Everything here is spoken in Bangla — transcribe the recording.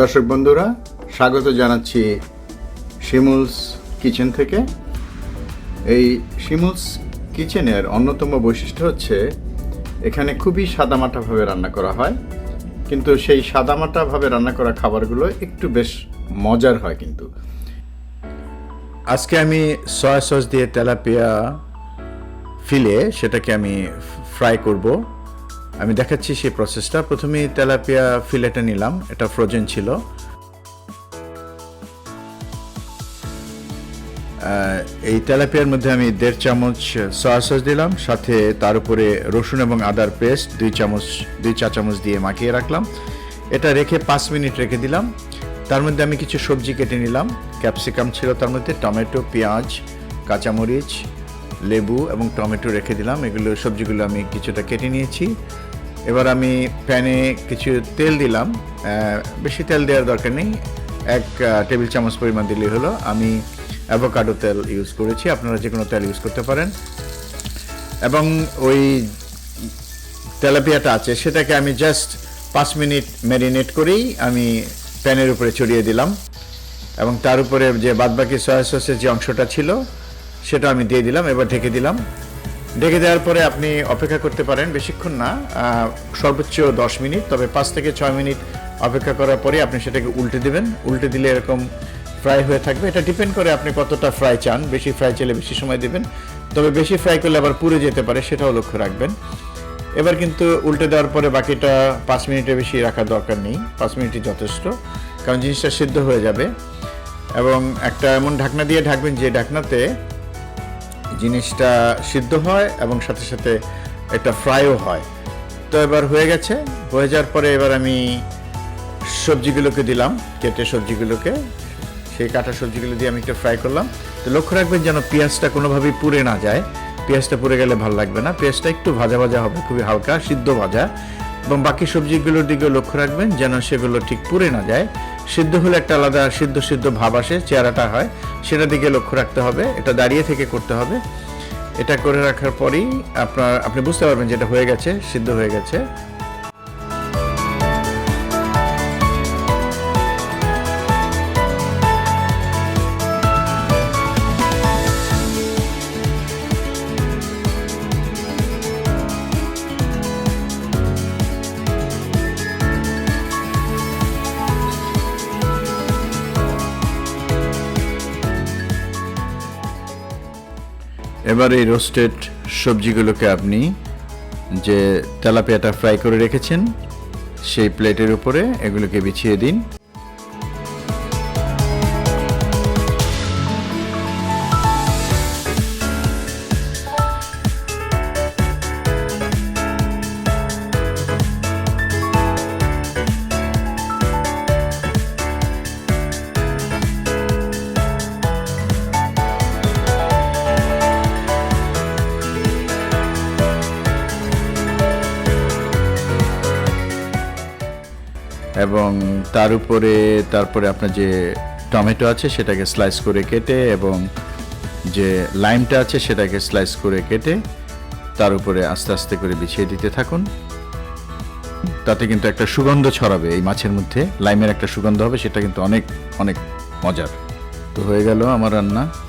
দর্শক বন্ধুরা, স্বাগত জানাচ্ছি শিমুলস কিচেন থেকে। এই শিমুলস কিচেনের অন্যতম বৈশিষ্ট্য হচ্ছে, এখানে খুবই সাদামাটাভাবে রান্না করা হয়। কিন্তু সেই সাদামাটাভাবে রান্না করা খাবারগুলো একটু বেশ মজার হয় কিন্তু। আজকে আমি সয়া সস দিয়ে তেলাপিয়া ফিলে সেটাকে আমি ফ্রাই করব। আমি দেখাচ্ছি সেই প্রসেসটা প্রথমে তেলাপিয়া ফিলেটা নিলাম। এটা ফ্রোজেন ছিল। এই তেলাপিয়ার মধ্যে আমি দেড় চামচ সয়া সস দিলাম। সাথে তার উপরে রসুন এবং আদার পেস্ট দুই চামচ, দুই চা চামচ দিয়ে মাখিয়ে রাখলাম। এটা রেখে পাঁচ মিনিট রেখে দিলাম। তার মধ্যে আমি কিছু সবজি কেটে নিলাম। ক্যাপসিকাম ছিল তার মধ্যে। টমেটো, পেঁয়াজ, কাঁচামরিচ, লেবু এবং টমেটো রেখে দিলাম। এগুলো সবজিগুলো আমি কিছুটা কেটে নিয়েছি। এবার আমি প্যানে কিছু তেল দিলাম। বেশি তেল দেওয়ার দরকার নেই। এক টেবিল চামচ পরিমাণ দিলেই হলো। আমি অ্যাভোকাডো তেল ইউজ করেছি। আপনারা যে কোনো তেল ইউজ করতে পারেন। এবং ওই তেলাপিয়াটা আছে, সেটাকে আমি জাস্ট পাঁচ মিনিট ম্যারিনেট করেই আমি প্যানের উপরে ছড়িয়ে দিলাম। এবং তার উপরে যে বাদবাকি সয়া সসের যে অংশটা ছিল, সেটা আমি দিয়ে দিলাম। এবার ঢেকে দিলাম। ঢেকে দেওয়ার পরে আপনি অপেক্ষা করতে পারেন। বেশিক্ষণ না সর্বোচ্চ দশ মিনিট, তবে পাঁচ থেকে ছয় মিনিট অপেক্ষা করার পরে আপনি সেটাকে উল্টে দেবেন। উল্টে দিলে এরকম ফ্রাই হয়ে থাকবে। এটা ডিপেন্ড করে আপনি কতটা ফ্রাই চান। বেশি ফ্রাই চাইলে বেশি সময় দিবেন। তবে বেশি ফ্রাই করলে আবার পুড়ে যেতে পারে, সেটাও লক্ষ্য রাখবেন। এবার কিন্তু উল্টে দেওয়ার পরে বাকিটা পাঁচ মিনিটের বেশি রাখার দরকার নেই। পাঁচ মিনিটই যথেষ্ট, কারণ জিনিসটা সিদ্ধ হয়ে যাবে। এবং একটা এমন ঢাকনা দিয়ে ঢাকবেন যে ঢাকনাতে জিনিসটা সিদ্ধ হয় এবং সাথে সাথে একটা ফ্রাইও হয়। তো এবার হয়ে গেছে। হয়ে যাওয়ার পরে এবার আমি সবজিগুলোকে দিলাম, কেটে সবজিগুলোকে। সেই কাটা সবজিগুলো দিয়ে আমি একটু ফ্রাই করলাম। তো লক্ষ্য রাখবেন যেন পেঁয়াজটা কোনোভাবেই পুড়ে না যায়। পেঁয়াজটা পুড়ে গেলে ভালো লাগবে না। পেঁয়াজটা একটু ভাজা ভাজা হবে, খুবই হালকা, সিদ্ধ ভাজা। এবং বাকি সবজিগুলোর দিকেও লক্ষ্য রাখবেন যেন সেগুলো ঠিক পুড়ে না যায়। সিদ্ধ হলে একটা আলাদা সিদ্ধ সিদ্ধ ভাব আসে, চেহারাটা হয়। সেটার দিকে লক্ষ্য রাখতে হবে, এটা দাঁড়িয়ে থেকে করতে হবে। এটা করে রাখার পরেই আপনার, আপনি বুঝতে পারবেন যেটা হয়ে গেছে, সিদ্ধ হয়ে গেছে। এবার এই রোস্টেড সবজিগুলোকে আপনি যে তেলাপিয়াটা ফ্রাই করে রেখেছেন, সেই প্লেটের উপরে এগুলোকে বিছিয়ে দিন। এবং তার উপরে, তারপরে আপনার যে টমেটো আছে, সেটাকে স্লাইস করে কেটে এবং যে লাইমটা আছে, সেটাকে স্লাইস করে কেটে তার উপরে আস্তে আস্তে করে বিছিয়ে দিতে থাকুন। তাতে কিন্তু একটা সুগন্ধ ছড়াবে এই মাছের মধ্যে। লাইমের একটা সুগন্ধ হবে, সেটা কিন্তু অনেক অনেক মজার। তো হয়ে গেল আমার রান্না।